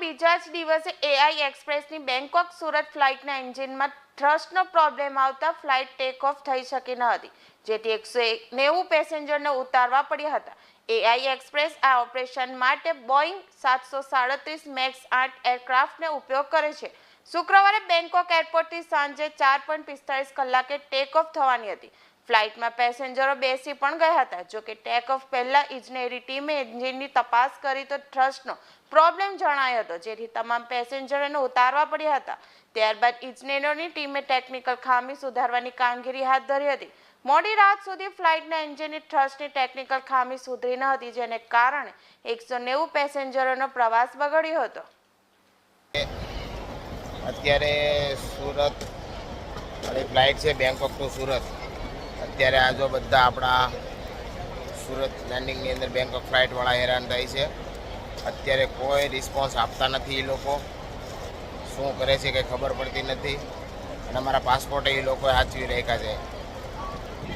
બીજા જ દિવસે એઆઈ એક્સપ્રેસની બેંકોક સુરત ફ્લાઇટના એન્જિનમાં થ્રસ્ટનો પ્રોબ્લેમ આવતા ફ્લાઇટ ટેક ઓફ થઈ શકી ન હતી. જેથી એકસો નેવું પેસેન્જરને ઉતારવા પડ્યા હતા. એઆઈ એક્સપ્રેસ આ ઓપરેશન માટે બોઈંગ સાતસો સાડત્રીસ મેક્સ આઠ એરક્રાફ્ટને ઉપયોગ કરે છે. શુક્રવારે બેંકોક એરપોર્ટથી સાંજે ચાર પોઈન્ટ પિસ્તાળીસ કલાકે ટેક ઓફ થવાની હતી. ફ્લાઇટમાં પેસેન્જરો બેસી પણ ગયા હતા. જોકે ટેક ઓફ પહેલા ઇજનેરી ટીમે એન્જિનની તપાસ કરી તો થ્રસ્ટનો પ્રોબ્લેમ જણાયો હતો, જેથી તમામ પેસેન્જરોને ઉતારવા પડ્યા હતા. ત્યારબાદ ઇજનેરોની ટીમે ટેકનિકલ ખામી સુધારવાની કામગીરી હાથ ધરી હતી. મોડી રાત સુધી ફ્લાઇટના એન્જિનની થ્રસ્ટની ટેકનિકલ ખામી સુધરી ન હતી, જેને કારણે એકસો નેવું પેસેન્જરોનો પ્રવાસ બગડ્યો હતો. અત્યારે સુરત ફ્લાઇટ છે બેંકોક ટુ સુરત. અત્યારે આ જો બધા આપણા સુરત લેન્ડિંગની અંદર બેંક ઓફ ફ્લાઇટવાળા હેરાન થાય છે. અત્યારે કોઈ રિસ્પોન્સ આપતા નથી એ લોકો. શું કરે છે કંઈ ખબર પડતી નથી. અને અમારા પાસપોર્ટ એ લોકોએ સાચવી રાખ્યા છે.